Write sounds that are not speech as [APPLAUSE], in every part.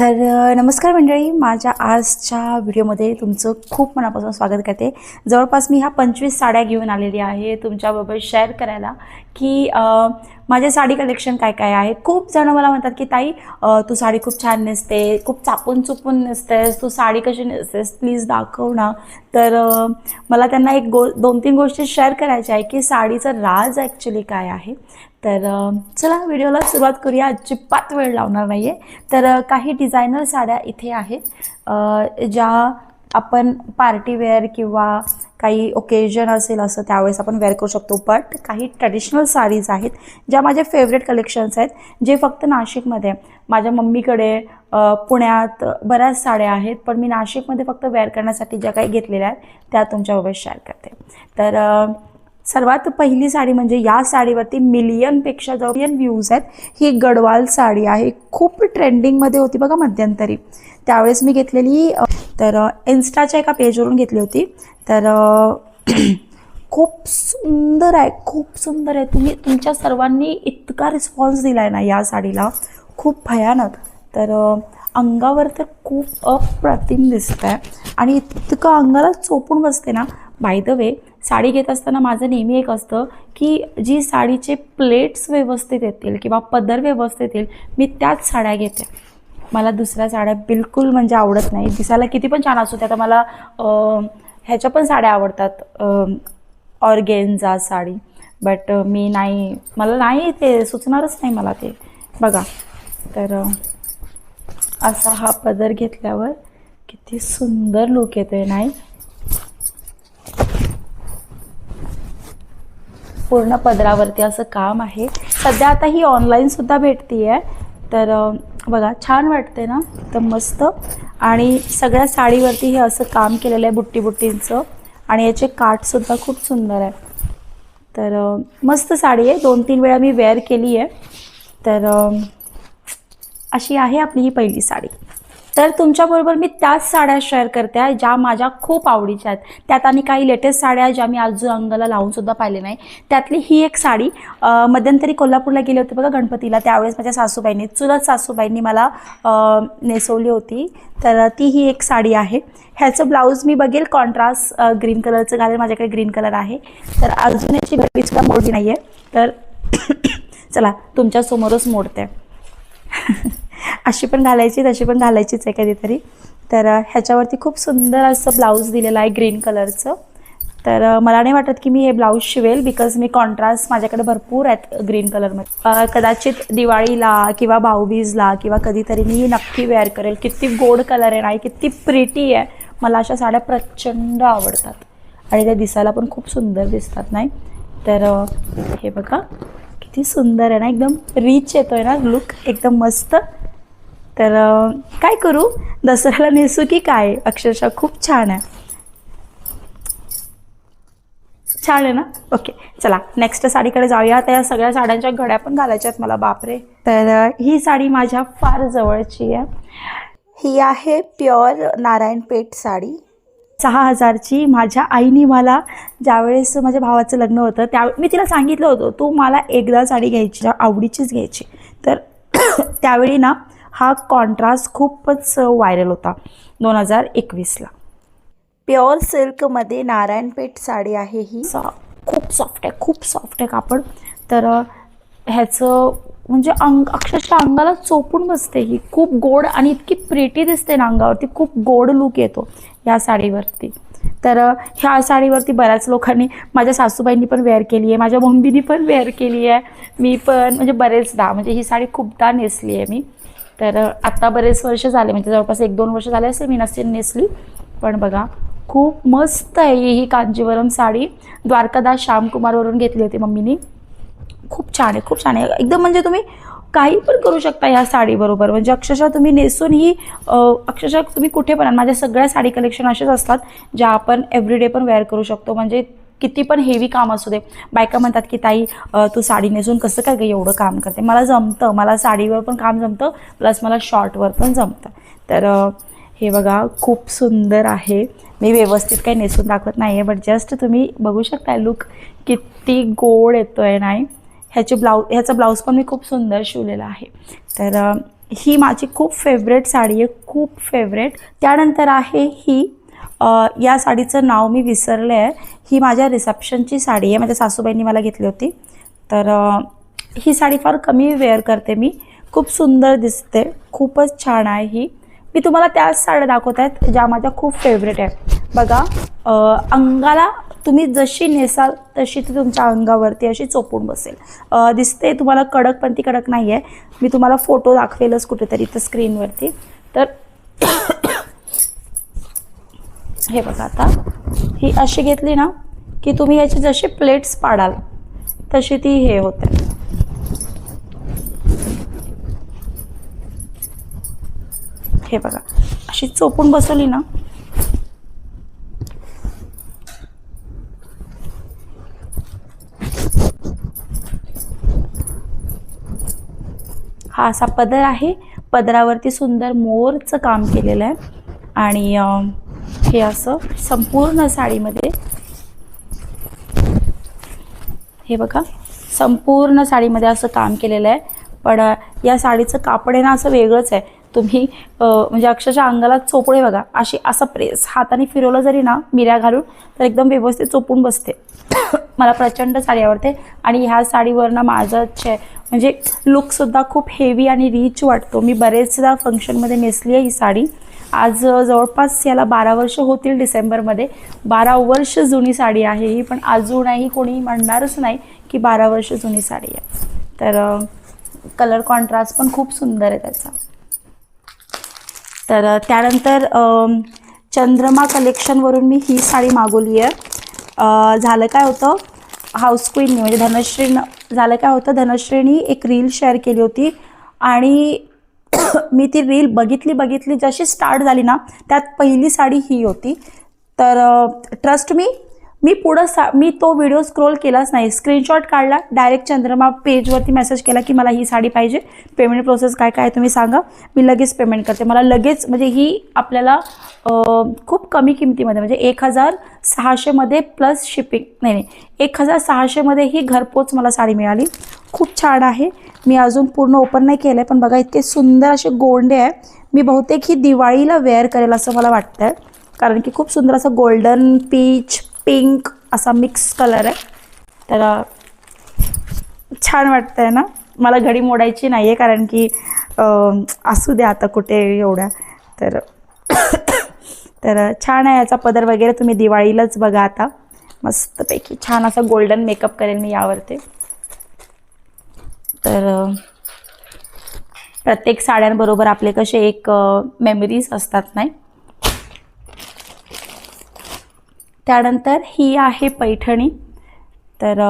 तर नमस्कार मंडळी. माझ्या आजच्या व्हिडिओमध्ये तुमचं खूप मनापासून स्वागत करते. जवळपास मी ह्या पंचवीस साड्या घेऊन आलेली आहे. तुमच्याबरोबर शेअर करायला की माझे साडी कलेक्शन काय काय आहे? खूप जणं मला म्हणतात की ताई तू साडी खूप छान नेसते खूप चापून चुपून नेसतेस तू साडी कशी नेसतेस? प्लीज दाखव ना. तर मला त्यांना एक गो दोन तीन गोष्टी शेअर करायच्या आहे की साडीचं राज ॲक्च्युली काय आहे. तर चला व्हिडिओला सुरुवात करूया. अजिबात वेळ लावणार नाही आहे तर काही डिझायनर साड्या इथे आहेत. ज्या आपण पार्टी वेअर किंवा काही ओकेजन असेल असं त्यावेळेस आपण वेअर करू शकतो. बट काही ट्रेडिशनल साडीज आहेत ज्या माझ्या फेवरेट कलेक्शन्स आहेत जे फक्त नाशिकमध्ये. माझ्या मम्मीकडे पुण्यात बऱ्याच साड्या आहेत पण मी नाशिकमध्ये फक्त वेअर करण्यासाठी ज्या काही घेतलेल्या आहेत त्या तुमच्याबरोबर शेअर करते. तर सर्वात पहिली साडी म्हणजे या साडीवरती मिलियनपेक्षा जवळ मिलियन व्ह्यूज आहेत. ही गडवाल साडी आहे. खूप ट्रेंडिंगमध्ये होती बघा मध्यंतरी. त्यावेळेस मी घेतलेली तर इन्स्टाच्या एका पेजवरून घेतली होती. तर [CLEARS THROAT] खूप सुंदर आहे. खूप सुंदर आहे. तुम्ही तुमच्या सर्वांनी इतका रिस्पॉन्स दिला आहे ना या साडीला. खूप भयानक. तर अंगावर तर खूप अप्रतिम दिसत आहे आणि इतकं अंगाला चोपून बसते ना. बाय द वे साडी घेत असताना माझं नेहमी एक असतं की जी साडीचे प्लेट्स व्यवस्थित येतील किंवा पदर व्यवस्थित येईल मी त्याच साड्या घेते. मला दुसऱ्या साड्या बिलकुल म्हणजे आवडत नाही. दिसायला किती पण छान असू त्या आता मला ह्याच्या पण साड्या आवडतात. ऑर्गेन्झा साडी. बट मी नाही मला नाही ते सुचणारच नाही मला ते. बघा. तर असा हा पदर घेतल्यावर किती सुंदर लुक येतोय नाही? पूर्ण पदरावरती असं काम आहे. सध्या आता ही ऑनलाईनसुद्धा भेटती आहे तर बघा छान वाटते ना? तर मस्त. आणि सगळ्या साडीवरती हे असं काम केलेलं आहे बुट्टी बुट्टींचं आणि याचे काठसुद्धा खूप सुंदर आहे. तर मस्त साडी आहे. दोन तीन वेळा मी वेअर केली आहे तर अशी आहे आपली ही पहिली साडी. तर तुमच्याबरोबर मी त्याच साड्या शेअर करते आहे ज्या माझ्या खूप आवडीच्या आहेत. त्यात आणि काही लेटेस्ट साड्या ज्या मी अजून अंगाला लावूनसुद्धा पाहिले नाही. त्यातली ही एक साडी मध्यंतरी कोल्हापूरला गेले होते बघा गणपतीला. त्यावेळेस माझ्या सासूबाईंनी चुलत सासूबाईंनी मला नेसवली होती. तर ती ही एक साडी आहे. ह्याचं ब्लाऊज मी बघेल. कॉन्ट्रास्ट ग्रीन कलरचं घालेल. माझ्याकडे ग्रीन कलर आहे. तर अजून याची गडीसुद्धा मोडली नाही आहे तर [COUGHS] चला तुमच्यासमोरच मोडते. [LAUGHS] अशी पण घालायची तशी पण घालायचीच आहे कधीतरी. तर ह्याच्यावरती खूप सुंदर असं ब्लाऊज दिलेलं आहे ग्रीन कलरचं. तर मला नाही वाटत की मी हे ब्लाऊज शिवेल बिकॉज मी कॉन्ट्रास्ट माझ्याकडे भरपूर आहेत ग्रीन कलरमध्ये. कदाचित दिवाळीला किंवा भाऊबीजला किंवा कधीतरी मी नक्की वेअर करेल. किती गोड कलर आहे नाही किती प्रिटी आहे मला अशा साड्या प्रचंड आवडतात. आणि त्या दिसायला पण खूप सुंदर दिसतात नाही? तर हे बघा किती सुंदर आहे ना एकदम रिच आहे ना लुक एकदम मस्त. तर काय करू? दसऱ्याला नेसू की काय? अक्षरशः खूप छान आहे. छान आहे ना? ओके चला नेक्स्ट साडीकडे जाऊया. आता या सगळ्या साड्यांच्या घड्या पण घालायच्या आहेत. मला बापरे. तर ही साडी माझ्या फार जवळची आहे. ही आहे प्युअर नारायणपेठ साडी. सहा हजारची. माझ्या आईने मला ज्यावेळेस माझ्या भावाचं लग्न होतं त्या मी तिला सांगितलं होतं तू मला एकदा साडी घ्यायची आवडीचीच घ्यायची. तर [COUGHS] त्यावेळी ना हा कॉन्ट्रास्ट खूपच व्हायरल होता दोन हजार एकवीसला. प्युअर सिल्कमध्ये नारायणपेठ साडी आहे ही. सा खूप सॉफ्ट आहे खूप सॉफ्ट आहे कापड. तर ह्याचं म्हणजे अंग अक्षरशः अंगाला चोपून बसते ही. खूप गोड आणि इतकी प्रेटी दिसते ना अंगावरती. खूप गोड लुक येतो या साडीवरती. तर ह्या साडीवरती बऱ्याच लोकांनी माझ्या सासूबाईंनी पण वेअर केली आहे माझ्या मम्मीनी पण वेअर केली आहे. मी पण म्हणजे बरेचदा म्हणजे ही साडी खूपदा नेसली आहे मी. तर आत्ता बरेच वर्ष झाले म्हणजे जवळपास एक दोन वर्ष झाले असेल मी नसेल नेसली. पण बघा खूप मस्त आहे ही कांजीवरम साडी. द्वारकादास श्यामकुमारवरून घेतली होती मम्मीनी. खूप छान आहे खूप छान आहे. एकदम म्हणजे तुम्ही काही पण करू शकता ह्या साडीबरोबर म्हणजे अक्षरशः तुम्ही नेसून ही अक्षरशः तुम्ही कुठे पण माझ्या सगळ्या साडी कलेक्शन असेच असतात ज्या आपण एव्हरीडे पण वेअर करू शकतो. म्हणजे किती पण हेवी काम असू दे. बायका म्हणतात की ताई तू साडी नेसून कसं काय गं एवढं काम करते? मला जमतं. मला साडीवर पण काम जमतं. प्लस मला शॉर्टवर पण जमतं. तर हे बघा खूप सुंदर आहे. मी व्यवस्थित काही नेसून दाखवत नाही आहे बट जस्ट तुम्ही बघू शकता लुक किती गोड येतो आहे नाही? ह्याचे ब्लाऊज ह्याचा ब्लाऊज पण मी खूप सुंदर शिवलेला आहे. तर ही माझी खूप फेवरेट साडी आहे खूप फेवरेट त्यानंतर आहे ही या साडीचं नाव मी विसरले आहे. ही माझ्या रिसेप्शनची साडी आहे. माझ्या सासूबाईंनी मला घेतली होती. तर ही साडी फार कमी वेअर करते मी. खूप सुंदर दिसते. खूपच छान आहे ही. मी तुम्हाला त्याच साड्या दाखवत आहेत ज्या माझ्या खूप फेवरेट आहेत. बघा अंगाला तुम्ही जशी नेसाल तशी ती तुमच्या अंगावरती अशी चोपून बसेल. दिसते तुम्हाला कडक पण ती कडक नाही आहे मी तुम्हाला फोटो दाखवेलच कुठेतरी तर स्क्रीनवरती तर हे बघा आता. ही अशी घेतली ना की तुम्ही याची जशी प्लेट्स पाडाल तशी ती हे होते. हे बघा अशी चोपून बसवली ना. हा असा पदर आहे. पदरावरती सुंदर मोरचं काम केलेलं आहे. आणि हे असं संपूर्ण साडीमध्ये. हे बघा संपूर्ण साडीमध्ये असं काम केलेलं आहे. पण या साडीचं कापड आहे ना असं वेगळंच आहे. तुम्ही म्हणजे अक्षरशः अंगाला चोपडे बघा. अशी असं प्रेस हाताने फिरवलं जरी ना मिऱ्या घालून तर एकदम व्यवस्थित चोपून बसते. [COUGHS] मला प्रचंड साडी आवडते. आणि ह्या साडीवर ना माझं म्हणजे लुकसुद्धा खूप हेवी आणि रिच वाटतो. मी बरेचदा फंक्शनमध्ये नेसली आहे ही साडी. आज जवळपास याला बारा वर्ष होतील डिसेंबरमध्ये. बारा वर्ष जुनी साडी आहे ही पण अजूनही कोणी म्हणणारच नाही की बारा वर्ष जुनी साडी आहे. तर कलर कॉन्ट्रास्ट पण खूप सुंदर आहे त्याचा. तर त्यानंतर चंद्रमा कलेक्शनवरून मी ही साडी मागवली आहे. झालं काय होतं? हाऊस क्वीननी म्हणजे धनश्रीनं झालं काय होतं? धनश्रीनी एक रील शेअर केली होती. आणि मी ती रील बघितली बघितली जशी स्टार्ट झाली ना त्यात पहिली साडी ही होती. तर ट्रस्ट मी मी पुढं सा मी तो व्हिडिओ स्क्रोल केलाच नाही. स्क्रीनशॉट काढला डायरेक्ट चंद्रमा पेजवरती मेसेज केला की मला ही साडी पाहिजे. पेमेंट प्रोसेस काय काय तुम्ही सांगा. मी लगेच पेमेंट करते. मला लगेच म्हणजे ही आपल्याला खूप कमी किमतीमध्ये म्हणजे एक हजार सहाशेमध्ये प्लस शिपिंग नाही नाही. एक हजार सहाशेमध्ये ही घरपोच मला साडी मिळाली. खूप छान आहे. मी अजून पूर्ण ओपन नाही केलं आहे पण बघा इतके सुंदर असे गोंडे आहे मी बहुतेक ही दिवाळीला वेअर करेल असं मला वाटतं आहे कारण की खूप सुंदर असं गोल्डन पीच पिंक असा मिक्स कलर आहे. तर छान वाटतं आहे ना? मला घडी मोडायची नाही आहे कारण की असू द्या आता कुठे एवढ्या. तर [COUGHS] तर छान आहे याचा पदर वगैरे तुम्ही दिवाळीलाच बघा आता. मस्तपैकी छान असा गोल्डन मेकअप करेल मी यावरती. तर प्रत्येक साड्यांबरोबर आपले कसे एक मेमरीज असतात नाही? त्यानंतर ही आहे पैठणी. तर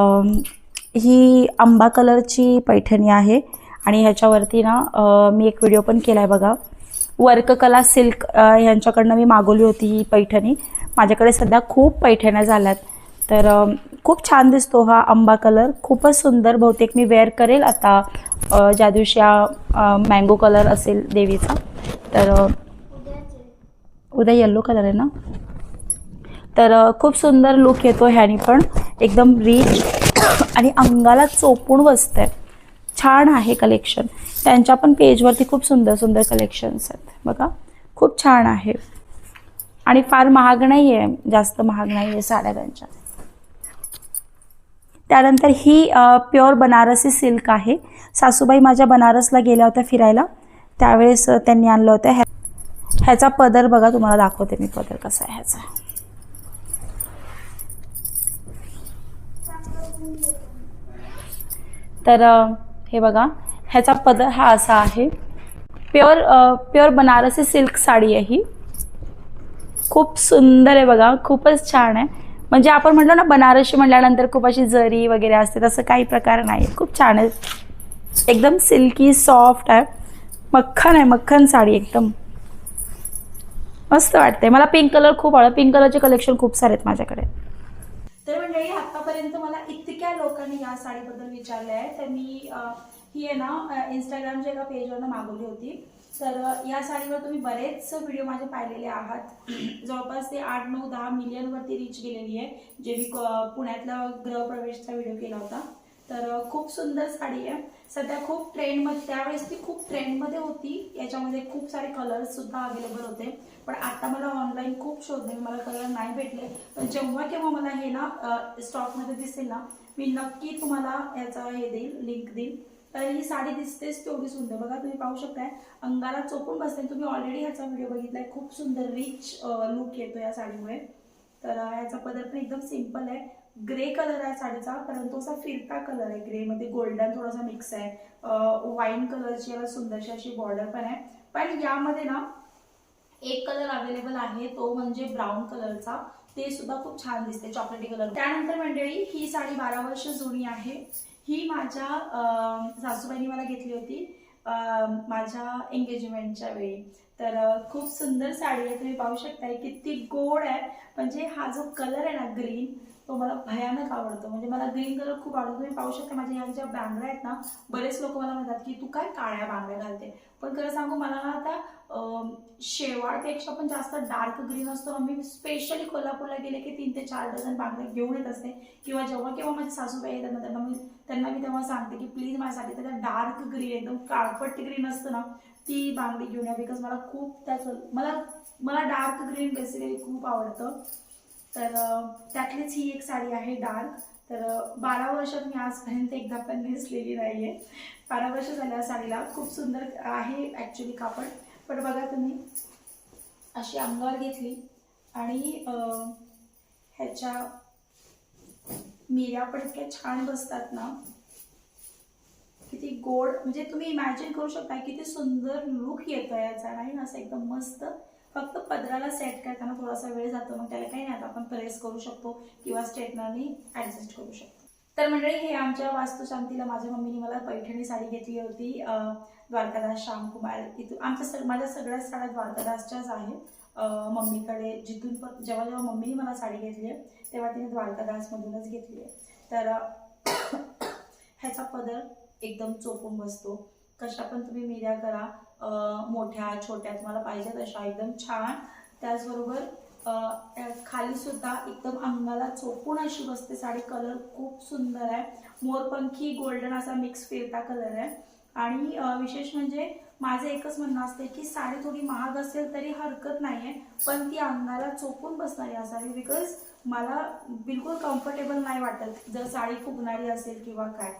ही आंबा कलरची पैठणी आहे आणि ह्याच्यावरती ना मी एक व्हिडिओ पण केला आहे बघा. वर्ककला सिल्क अ, ह्यांच्याकडनं मी मागवली होती ही पैठणी. माझ्याकडे सध्या खूप पैठण्या झाल्यात. तर खूप छान दिसतो हा आंबा कलर. खूपच सुंदर बहुतेक मी वेअर करेल आता ज्या दिवशी हा मँगो कलर असेल देवीचा. तर उद्या येल्लो कलर आहे ना? तर खूप सुंदर लुक येतो ह्यानी पण. एकदम रिच [COUGHS] आणि अंगाला चोपून बसतंय. छान आहे कलेक्शन त्यांच्या पण पेजवरती खूप सुंदर सुंदर कलेक्शन्स आहेत. बघा खूप छान आहे. आणि फार महाग नाही आहे जास्त महाग नाही आहे साड्या त्यांच्या. त्यानंतर ही प्युअर बनारसी सिल्क आहे. सासूबाई माझ्या बनारसला गेल्या होत्या फिरायला. त्यावेळेस त्यांनी आणलं होतं ह्या ह्याचा पदर बघा तुम्हाला दाखवते मी पदर कसा आहे ह्याचा. तर हे बघा ह्याचा पदर हा असा आहे. Pure pure Banarasi silk sari आहे ही. खूप सुंदर आहे बघा खूपच छान आहे. म्हणजे आपण म्हटलं ना बनारसी म्हटल्यानंतर खूप अशी जरी वगैरे असते तसं काही प्रकार नाही. खूप छान आहे. एकदम सिल्की सॉफ्ट आहे. मक्खन आहे मक्खन साडी एकदम. मस्त वाटते मला पिंक कलर खूप आवडतं पिंक कलरचे कलेक्शन खूप सारे आहेत माझ्याकडे. तर मंडळी आतापर्यंत मला इतक्या लोकांनी या साडीबद्दल विचारले आहे. तर मी ही आहे ना इंस्टाग्रामच्या एका पेजवरनं मागवली होती. तर या साडीवर तुम्ही बरेच व्हिडिओ माझे पाहिलेले आहात. [CLEARS THROAT] जवळपास ते आठ नऊ दहा मिलियनवरती रीच गेलेली आहे जे मी पुण्यातला गृहप्रवेशचा व्हिडिओ केला होता. तर खूप सुंदर साडी आहे. सध्या खूप ट्रेंडमध्ये त्यावेळेस ती खूप ट्रेंडमध्ये होती. याच्यामध्ये खूप सारे कलर्स सुद्धा अवेलेबल होते. पण आता मला ऑनलाईन खूप शोधले मला कलर नाही भेटले. पण जेव्हा केव्हा मला हे ना स्टॉकमध्ये दिसेल ना मी नक्की तुम्हाला याचा हे देईल लिंक देईल. तर ही साडी दिसतेच तेवढी सुंदर. बघा तुम्ही पाहू शकताय अंगाला चोपून बसते तुम्ही ऑलरेडी ह्याचा व्हिडिओ बघितलाय. खूप सुंदर रिच लुक येतो या साडीमुळे. तर ह्याचा पदर पण एकदम सिंपल आहे. ग्रे कलर आहे साडीचा परंतु असा फिरता कलर आहे. ग्रे मध्ये गोल्डन थोडासा मिक्स आहे. वाईन कलरची याला सुंदरशी अशी बॉर्डर पण आहे. पण यामध्ये ना एक कलर अवेलेबल आहे तो म्हणजे ब्राऊन कलरचा ते सुद्धा खूप छान दिसते चॉकलेटी कलर त्यानंतर मंडळी ही साडी बारा वर्ष जुनी आहे. ही माझ्या सासूबाईंनी मला घेतली होती माझ्या एंगेजमेंटच्या वेळी. तर खूप सुंदर साडी आहे तुम्ही पाहू शकताय किती गोड आहे. म्हणजे हा जो कलर आहे ना ग्रीन तो मला भयानक आवडतो. म्हणजे मला ग्रीन कलर खूप आवडतो. तुम्ही पाहू शकता माझ्या ह्या ज्या बांगड्या आहेत ना बरेच लोक मला म्हणतात की तू काय काळ्या बांगड्या घालते? पण खरं सांगू मला ना आता शेवाळपेक्षा पण जास्त डार्क ग्रीन असतो. आम्ही मी स्पेशली कोल्हापूरला गेले की तीन ते चार डझन बांगड्या घेऊन येत असते. किंवा जेव्हा केव्हा माझी सासूबाई येतात ना त्यांना मी त्यांना मी तेव्हा सांगते की प्लीज माझ्यासाठी त्याला डार्क ग्रीन एकदम काळपट्टी ग्रीन असतं ना ती बांगडी घेऊन या. बिकॉज मला खूप त्याच मला मला डार्क ग्रीन बेसिकली खूप आवडतं. तर त्यातलीच ही एक साडी आहे डाल तर बारा वर्षात मी आजपर्यंत एकदा पण नेसलेली आहे बारा वर्ष झाल्या साडीला. खूप सुंदर आहे ॲक्च्युली कापड. पण बघा तुम्ही अशी अंगावर घेतली आणि ह्याच्या मिऱ्या पण इतक्या छान बसतात ना. किती गोड म्हणजे तुम्ही इमॅजिन करू शकता किती सुंदर लुक येतो याचा नाही असं एकदम मस्त फक्त पदराला सेट करताना थोडासा वेळ जातो मग त्याला काही नाही आता आपण प्रेस करू शकतो किंवा स्ट्रेटनरनी ऍडजस्ट करू शकतो. तर मंडळी हे आमच्या वास्तुशांतीला माझ्या मम्मीने मला पैठणी साडी घेतली होती द्वारकादास श्यामकुमार इथून. आमच्या सग माझ्या सगळ्याच साड्या द्वारकादासच्याच आहेत. मम्मीकडे जिथून पण जेव्हा जेव्हा मम्मीने मला साडी घेतली आहे तेव्हा तिने द्वारकादासमधूनच घेतली आहे. तर [COUGHS] ह्याचा पदर एकदम चोपून बसतो. कशा पण तुम्ही मिऱ्या करा मोठ्या छोट्या तुम्हाला पाहिजे तशा एकदम छान. त्याचबरोबर त्या खाली सुद्धा एकदम अंगाला चोपून अशी बसते साडी कलर खूप सुंदर आहे. मोरपंखी गोल्डन असा मिक्स फिरता कलर आहे. आणि विशेष म्हणजे माझं एकच म्हणणं असते की साडी थोडी महाग असेल तरी हरकत नाहीये पण ती अंगाला चोपून बसणारी असावी बिकॉज मला बिलकुल कम्फर्टेबल नाही वाटत. जर साडी फुगणारी असेल किंवा काय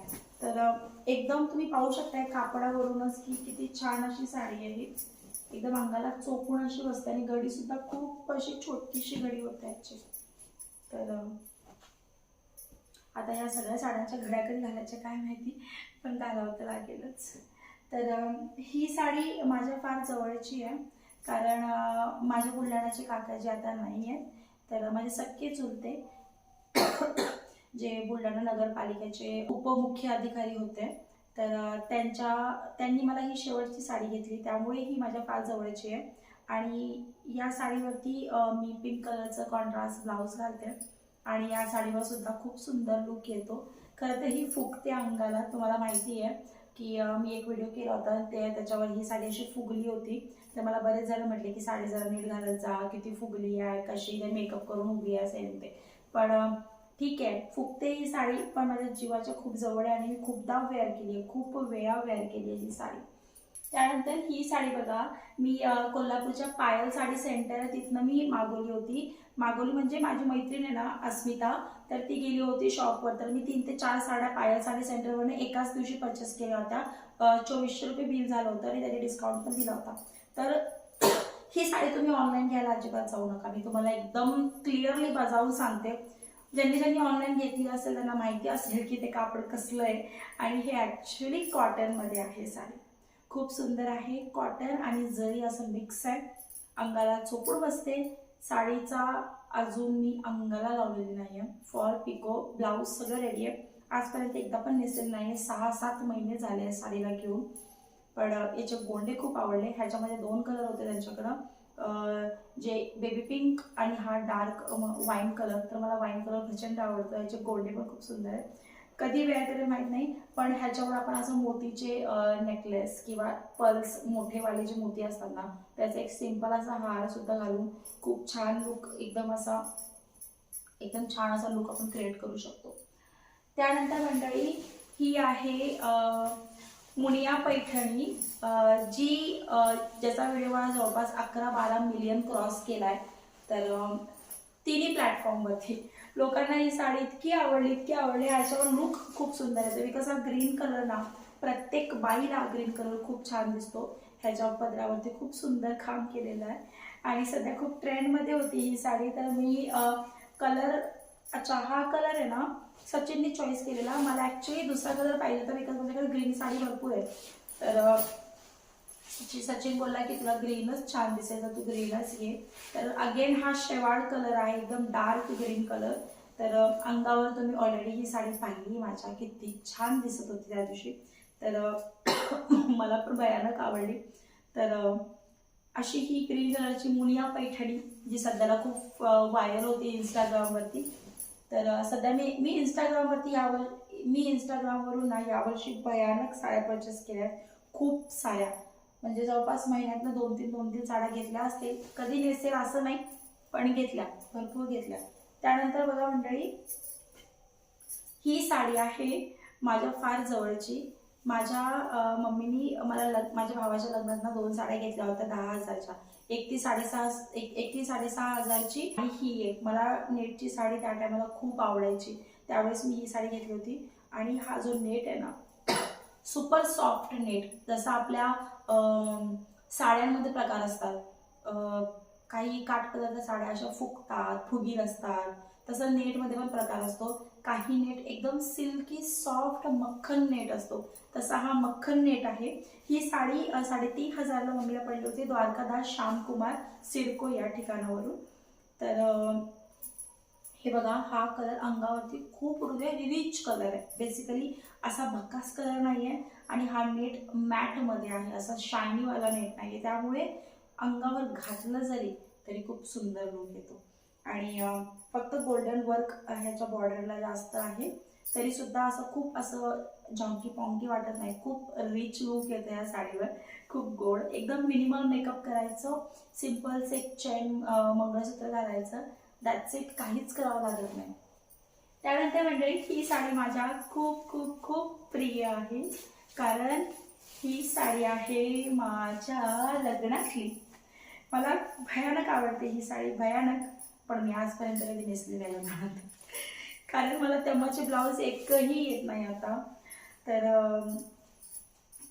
तर एकदम तुम्ही पाहू शकताय कापडावरूनच की किती छान अशी साडी आहे. एकदम अंगाला चोकून अशी बसते आणि गडी सुद्धा खूप अशी छोटीशी गडी होते याची तर आता ह्या सगळ्या साड्यांच्या घड्या घालायच्या काय माहिती पण घालावं तर लागेलच. तर ही साडी माझ्या फार जवळची आहे. कारण माझ्या बुलढाण्याचे काका जे आता नाही आहेत तर माझे सख्खे चुलते जे बुलढाणा नगरपालिकेचे उपमुख्य अधिकारी होते तर त्यांच्या त्यांनी मला ही शेवटची साडी घेतली. त्यामुळे ही माझ्या फार जवळची आहे. आणि या साडीवरती मी पिंक कलरचं कॉन्ट्रास्ट ब्लाऊज घालते. आणि या साडीवर सुद्धा खूप सुंदर लुक येतो. खरं तर ही फुगते अंगाला तुम्हाला माहिती आहे की मी एक व्हिडिओ केला होता ते त्याच्यावर ही साडी अशी फुगली होती. तर मला बरेच जण म्हटले की साडी जरा नीट घालत जा किती फुगली आहे कशी काय मेकअप करून उभी आहे असेल ते पण ठीक आहे फुगते ही साडी पण माझ्या जीवाच्या खूप जवळ आहे आणि मी खूपदा वेअर केली आहे खूप वेळा वेअर केली आहे ही साडी. त्यानंतर ही साडी बघा मी कोल्हापूरच्या पायल साडी सेंटर तिथनं मी मागवली होती. मागवली म्हणजे माझी मैत्रीण आहे ना अस्मिता तर ती गेली होती शॉपवर तर मी तीन ते चार साड्या पायल साडी सेंटरवरून एकाच दिवशी परचेस केल्या होत्या. चोवीसशे रुपये बिल झालं होतं आणि त्याचे डिस्काउंट पण दिला होता. तर [COUGHS] ही साडी तुम्ही ऑनलाईन घ्यायला अजिबात जाऊ नका. मी तुम्हाला एकदम क्लिअरली बजावून सांगते. ज्यांनी ज्यांनी ऑनलाईन घेतली असेल त्यांना माहिती असेल की ते कापड कसलं आहे. आणि हे ॲक्च्युली कॉटनमध्ये आहे साडी. खूप सुंदर आहे. कॉटन आणि जरी असं मिक्स आहे अंगाला चोपून बसते. साडीचा अजून मी अंगाला लावलेली नाही आहे फॉर पिको ब्लाऊज सगळं रेडी आहे. आजपर्यंत एकदा पण नेसेल नाही आहे सहा सात महिने झाले आहे साडीला घेऊन. पण याचे गोंडे खूप आवडले. ह्याच्यामध्ये दोन कलर होते त्यांच्याकडं. जे बेबी पिंक आणि हा डार्क वाईन कलर तर मला वाईन कलर प्रचंड आवडतो. याचे गोंडे पण खूप सुंदर आहेत. कधी वेळ तरी माहीत नाही पण ह्याच्यावर आपण असं मोतीचे नेकलेस किंवा पर्ल्स मोठेवाले जे मोती असतात ना त्याचा एक सिंपल असा हार सुद्धा घालून खूप छान लुक एकदम असा एकदम छान असा लुक आपण क्रिएट करू शकतो. त्यानंतर मंडळी ही आहे मुनिया पैठणी जी ज्याचा व्हिडिओ मला जवळपास अकरा बारा मिलियन क्रॉस केलाय तर तिन्ही प्लॅटफॉर्मवरती लोकांना ही साडी इतकी आवडली इतकी आवडली याच्यावर लुक खूप सुंदर येतो. बिकॉज हा ग्रीन कलर ना प्रत्येक बाईला ग्रीन कलर खूप छान दिसतो. ह्याच्या पदरावरती खूप सुंदर काम केलेलं आहे. आणि सध्या खूप ट्रेंडमध्ये होती ही साडी. तर मी कलर अच्छा हा कलर आहे ना सचिनने चॉईस केलेला. मला ॲक्च्युली दुसरा कलर पाहिजे होता बिकॉज माझ्याकडे ग्रीन साडी भरपूर आहे. तर सचिन बोलला की तुला ग्रीनच छान दिसेल तर तू ग्रीनच घे. तर अगेन हा शेवाळ कलर आहे एकदम डार्क ग्रीन कलर तर अंगावर तुम्ही ऑलरेडी ही साडी पाहिली. माझ्या किती छान दिसत होती त्या दिवशी. तर [COUGHS] मला पण भयानक आवडली. तर अशी ही ग्रीन कलरची मुनिया पैठणी जी सध्याला खूप व्हायरल होती इंस्टाग्रामवरती तर सध्या मी मी इंस्टाग्रामवरती यावर मी इंस्टाग्रामवरून ना यावर्षी भयानक साड्या परचेस केल्या आहेत. खूप साड्या. म्हणजे जवळपास महिन्यातनं दोन तीन दोन तीन साड्या घेतल्या असतील. कधी नेसेल असं नाही पण घेतल्या भरपूर घेतल्या. त्यानंतर बघा मंडळी ही साडी आहे माझ्या फार जवळची. माझ्या मम्मीनी मला लग माझ्या भावाच्या लग्नात ना दोन साड्या घेतल्या होत्या दहा हजारच्या. एक ती साडेसहा एक एक ती साडेसहा हजारची आणि ही एक मला नेटची साडी त्या टायमाला खूप आवडायची. त्यावेळेस मी ही साडी घेतली होती. आणि हा जो नेट आहे ना सुपर सॉफ्ट नेट जसा आपल्या साड्यांमध्ये प्रकार असतात. काही काही पदार्थ साड्या अशा फुगतात फुगीर असतात. तसं नेटमध्ये पण प्रकार असतो. काही नेट एकदम सिल्की सॉफ्ट मक्खन नेट असतो. तसा हा मक्खन नेट आहे. ही साडी साडेतीन हजारला मम्मीला पडली होती द्वारकादास श्यामकुमार सिडको या ठिकाणावरून. तर हे बघा हा कलर अंगावरती खूप हृदय रिच कलर आहे. बेसिकली असा भकास कलर नाही आहे आणि हा नेट मॅटमध्ये आहे. असा शायनीवाला नेट नाही आहे त्यामुळे अंगावर घातलं जरी तरी खूप सुंदर लुक येतो. आणि फक्त गोल्डन वर्क ह्याच्या बॉर्डरला जास्त आहे. तरी सुद्धा असं खूप असं जॉंकी पॉंकी वाटत नाही. खूप रिच लुक येतो या साडीवर. खूप गोड. एकदम मिनिमल मेकअप करायचं. सिम्पलच एक चेन मंगळसूत्र घालायचं. दॅट्स इट काहीच करावं लागत नाही. त्यानंतर मंडळी ही साडी माझ्या खूप खूप खूप प्रिय आहे. कारण ही साडी आहे माझ्या लग्नातली. मला भयानक आवडते ही साडी. भयानक. पण मी आजपर्यंत कधी नेसली नाही कारण मला तेव्हाचे ब्लाऊज एकही येत नाही आता. तर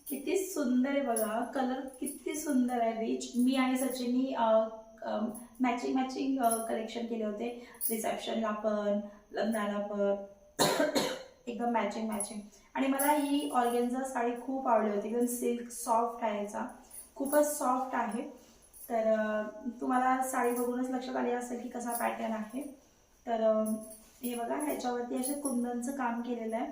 किती सुंदर आहे बघा. कलर किती सुंदर आहे. रिच मी आणि सचिननी मॅचिंग मॅचिंग कलेक्शन केले होते. रिसेप्शनला पण लग्नाला पण. एकदम मॅचिंग मॅचिंग आणि मला ही ऑर्गेन्झा साडी खूप आवडली होती. एकदम सिल्क सॉफ्ट आहे याचा. खूपच सॉफ्ट आहे. तर तुम्हाला साडी बघूनच लक्षात आले असेल की कसा पॅटर्न आहे. तर हे बघा ह्याच्यावरती असे कुंदनचं काम केलेलं आहे.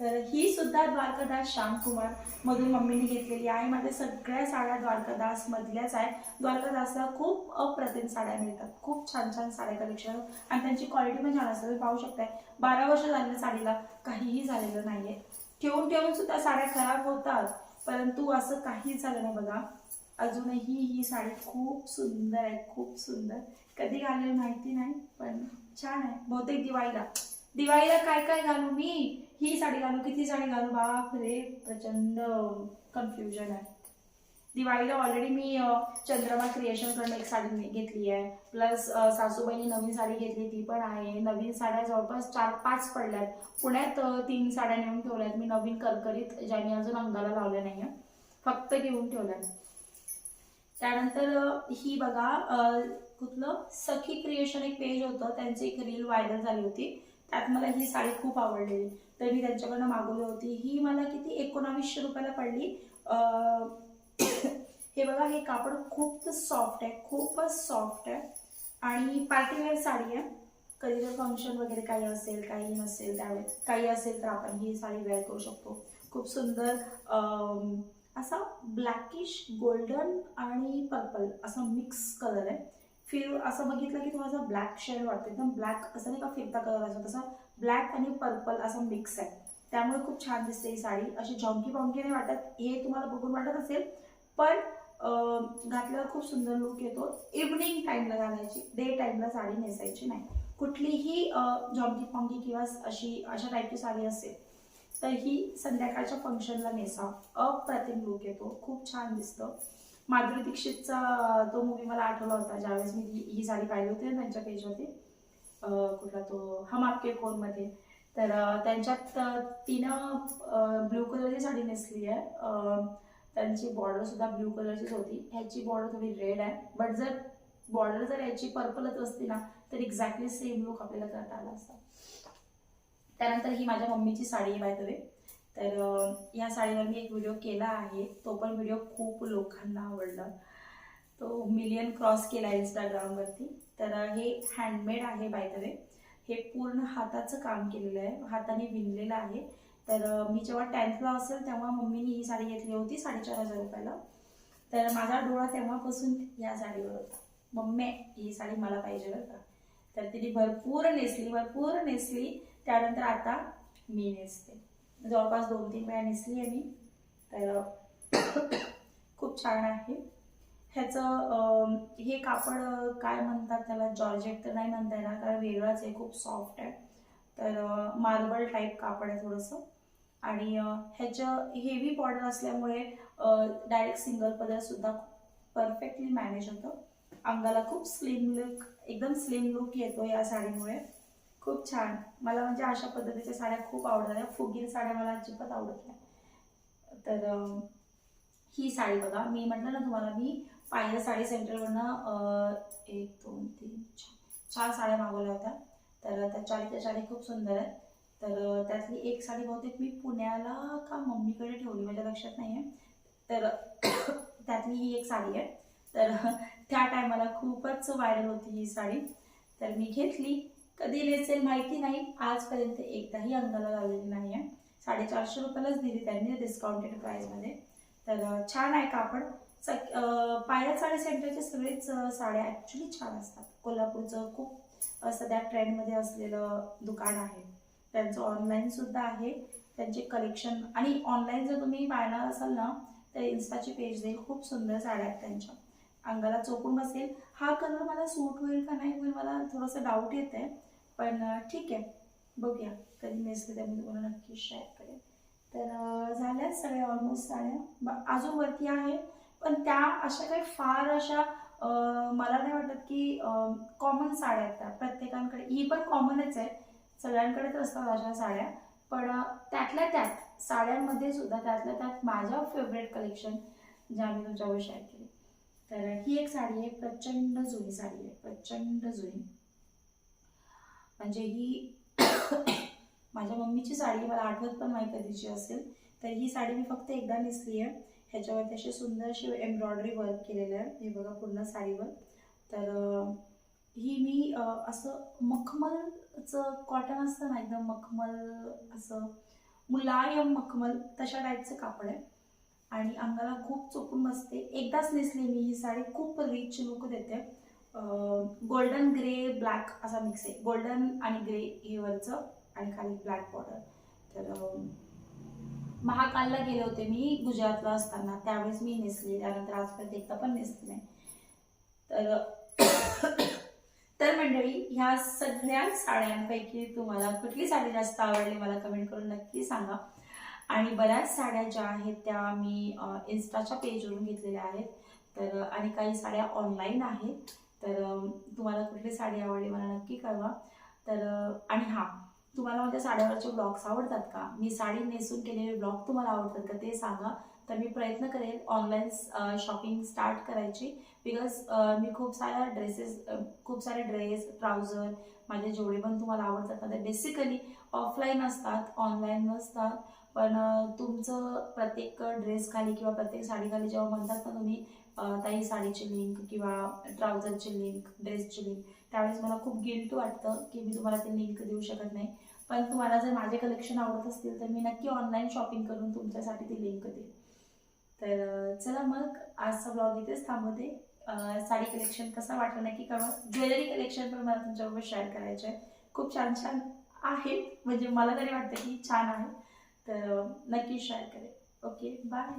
तर ही सुद्धा द्वारकादास श्यामकुमार मधून मम्मीने घेतलेली आहे. माझ्या सगळ्या साड्या द्वारकादास मधल्याच आहे द्वारकादासला खूप अप्रतिम साड्या मिळतात. खूप छान छान साड्या कलेक्शन आणि त्यांची क्वालिटी पण छान असते. तुम्ही पाहू शकताय बारा वर्ष झालेल्या साडीला काहीही झालेलं नाहीये. ठेवून ठेवून सुद्धा साड्या खराब होतात. परंतु असं काहीच झालं नाही बघा. अजूनही ही साडी खूप सुंदर आहे खूप सुंदर. कधी घालेल माहिती नाही पण छान आहे. बहुतेक दिवाळीला. दिवाळीला काय काय घालू मी? ही साडी घालू किती साडी घालू? बाप रे प्रचंड कन्फ्युजन आहे. दिवाळीला ऑलरेडी मी चंद्रमा क्रिएशन करून एक साडी घेतली आहे. प्लस सासूबाईंनी नवीन साडी घेतली ती पण आहे. नवीन साड्या जवळपास चार पाच पडल्यात. पुण्यात तीन साड्या नेऊन ठेवल्यात. मी नवीन करकरीत ज्यांनी अजून अंगाला लावल्या नाही फक्त घेऊन ठेवल्यात. त्यानंतर ही बघा कुठलं? सखी क्रिएशन एक पेज होतं. त्यांची एक रील व्हायरल झाली होती. त्यात मला ही साडी खूप आवडलेली तर मी त्यांच्याकडनं मागवली होती. ही मला किती? एकोणावीसशे रुपयाला पडली. [COUGHS] हे बघा हे कापड खूप सॉफ्ट आहे. खूपच सॉफ्ट आहे. आणि पार्टीवेअर साडी आहे. कधी जर फंक्शन वगैरे काही असेल काही नसेल त्यावेळेस काही असेल तर आपण ही साडी वेअर करू शकतो. खूप सुंदर असा ब्लॅकिश गोल्डन आणि पर्पल असा मिक्स कलर आहे. फिर असं बघितलं की थोडासा ब्लॅक शेड वाटतो. एकदम ब्लॅक असं नाही का फिरता कलर असतो. तसा ब्लॅक आणि पर्पल असा मिक्स आहे. त्यामुळे खूप छान दिसते ही साडी. अशी जॉंकी पॉंकी नाही वाटत. हे तुम्हाला बघून वाटत असेल. पण घातल्यावर खूप सुंदर लुक येतो. इव्हनिंग टाईमला घालायची. डे टाईमला साडी नेसायची नाही. कुठलीही जॉंकी पॉंकी किंवा अशी अशा टाईपची साडी असेल तर ही संध्याकाळच्या फंक्शनला नेसा. अप्रतिम लुक येतो. खूप छान दिसतं. माधुरी दीक्षितचा तो मूवी मला आठवला होता. ज्यावेळेस मी ही ही साडी पाहिली होती ना त्यांच्या पेजवरती कुठला तो? हम आपके कोणमध्ये. तर त्यांच्यात तिनं ब्ल्यू कलरची साडी नेसली आहे. त्यांची बॉर्डर सुद्धा ब्ल्यू कलरचीच होती. ह्याची बॉर्डर थोडी रेड आहे. बट जर बॉर्डर जर याची पर्पलच असती ना तर एक्झॅक्टली सेम लुक आपल्याला करता आला असता. त्यानंतर ही माझ्या मम्मीची साडी आहे बाय वे तर या साडीवर मी एक व्हिडिओ केला आहे. तो पण व्हिडिओ खूप लोकांना आवडला. तो मिलियन क्रॉस केला इंस्टाग्रामवरती तर हे हँडमेड आहे बाय वे हे पूर्ण हाताचं काम केलेलं आहे. हाताने विणलेलं आहे. तर मी जेव्हा टेन्थला असेल तेव्हा मम्मीने ही साडी घेतली होती साडेचार हजार रुपयाला. तर माझा डोळा तेव्हापासून या साडीवर होता. मम्मी ही साडी मला पाहिजे बरं का? तर तिने भरपूर नेसली भरपूर नेसली. त्यानंतर आता मी नेसते. जवळपास दोन तीन वेळा नेसली आहे मी. तर खूप छान आहे. ह्याचं हे कापड काय म्हणतात त्याला? जॉर्जेट तर नाही म्हणता येणार कारण वेगळाच आहे खूप सॉफ्ट आहे. तर मार्बल टाईप कापड आहे थोडंसं. आणि ह्याचं हेवी बॉर्डर असल्यामुळे डायरेक्ट सिंगल पदरसुद्धा परफेक्टली मॅनेज होतं. अंगाला खूप स्लिम लुक एकदम स्लिम लुक येतो या साडीमुळे. खूप छान. मला म्हणजे अशा पद्धतीच्या साड्या खूप आवडतात. फुगीर साड्या मला अजिबात आवडत नाही. तर ही साडी बघा. मी म्हटलं ना तुम्हाला मी पाहिलं साडी सेंटरवरनं एक दोन तीन चार चार साड्या मागवल्या होत्या. तर त्या चारीच्या साडी खूप सुंदर आहेत. तर त्यातली एक साडी बहुतेक मी पुण्याला का मम्मीकडे ठेवली माझ्या लक्षात नाही आहे तर [COUGHS] त्यातली ही एक साडी आहे. तर [LAUGHS] त्या टायमाला खूपच व्हायरल होती ही साडी. तर मी घेतली. कधी नेसेल माहिती नाही आजपर्यंत एकदाही अंगाला लावलेली नाही आहे. साडेचारशे रुपयालाच दिली त्यांनी डिस्काउंटेड प्राईसमध्ये तर छान आहे कापड सग अं, साडी सेंटरचे सगळेच साड्या ॲक्च्युली छान असतात. कोल्हापूरचं खूप सध्या ट्रेंडमध्ये असलेलं दुकान आहे. त्यांचं ऑनलाईनसुद्धा आहे. त्यांचे कलेक्शन आणि ऑनलाईन जर तुम्ही पाहणार असाल ना तर इन्स्टाची पेज देईल. खूप सुंदर साड्या आहेत त्यांच्या. अंगाला चोपून बसेल. हा कलर मला सूट होईल का नाही होईल मला थोडंसं डाऊट येत आहे पण ठीक आहे. बघूया. कधी मेस तर मी तुम्हाला नक्की शेअर करेन तर झाल्या सगळ्या ऑलमोस्ट साड्या अजून वरती आहे. पण त्या अशा काही फार अशा मला नाही वाटत की कॉमन साड्या आहेत त्या. प्रत्येकांकडे ही पण कॉमनच आहे. सगळ्यांकडेच असतात अशा साड्या. पण त्यातल्या त्यात साड्यांमध्ये सुद्धा त्यातल्या त्यात माझ्या फेवरेट कलेक्शन ज्या मी तुमच्यावर शेअर केली. तर ही एक साडी आहे. प्रचंड जुनी साडी आहे. प्रचंड जुनी. म्हणजे ही [COUGHS] माझ्या मम्मीची साडी मला आठवत पण नाही कधीची असेल तर ही साडी मी फक्त एकदा नेसली आहे. ह्याच्यावरती अशी सुंदर अशी एम्ब्रॉयडरी वर्क केलेलं आहे. हे बघा पूर्ण साडीवर. तर ही मी असं मखमलचं कॉटन असतं ना एकदम मखमल असं मुलायम मखमल तशा टाईपचं कापड आहे. आणि अंगाला खूप चोपून बसते. एकदाच नेसली मी ही साडी खूप रिच लुक देते. गोल्डन ग्रे ब्लॅक असा मिक्स आहे. गोल्डन आणि ग्रे हे वरचं आणि खाली ब्लॅक बॉर्डर तर महाकालला गेले होते मी गुजरातला असताना. त्यावेळेस मी नेसले. त्यानंतर आजपर्यंत एकदा पण नेसले नाही. तर [COUGHS] तर मंडळी ह्या सगळ्या साड्यांपैकी तुम्हाला कुठली साडी जास्त आवडली मला कमेंट करून नक्की सांगा. आणि बऱ्याच साड्या ज्या आहेत त्या मी इंस्टाच्या इन्स्टाच्या पेजवरून घेतलेल्या आहेत. तर आणि काही साड्या ऑनलाईन आहेत. तर तुम्हाला कुठली साडी आवडली मला नक्की कळवा. तर आणि हां तुम्हाला माझ्या साड्यावरचे ब्लॉग्स आवडतात का? मी साडी नेसून केलेले ब्लॉग तुम्हाला आवडतात का ते सांगा. तर मी प्रयत्न करेन ऑनलाईन शॉपिंग स्टार्ट करायची. बिकॉज मी खूप साऱ्या ड्रेसेस खूप सारे ड्रेस ट्राउझर माझे जेवढे पण तुम्हाला आवडतात ना ते बेसिकली ऑफलाईन असतात ऑनलाईन नसतात. पण तुमचं प्रत्येक ड्रेस खाली किंवा प्रत्येक साडी खाली जेव्हा म्हणतात ना तुम्ही ताई साडीची लिंक किंवा ट्राउझरची लिंक ड्रेसची लिंक त्यावेळेस मला खूप गिल्ट वाटतं की मी तुम्हाला ते लिंक देऊ शकत नाही. पण तुम्हाला जर माझे कलेक्शन आवडत असतील तर मी नक्की ऑनलाईन शॉपिंग करून तुमच्यासाठी ती लिंक देईन. तर चला मग आजचा ब्लॉग इथेच थांबवते. साडी कलेक्शन कसं वाटलं नक्की कळवा. ज्वेलरी कलेक्शन पण मला तुमच्याबरोबर शेअर करायचं आहे. खूप छान छान आहे. म्हणजे मला तरी वाटतं की छान आहे. तर नक्की शेअर करेन. Okay bye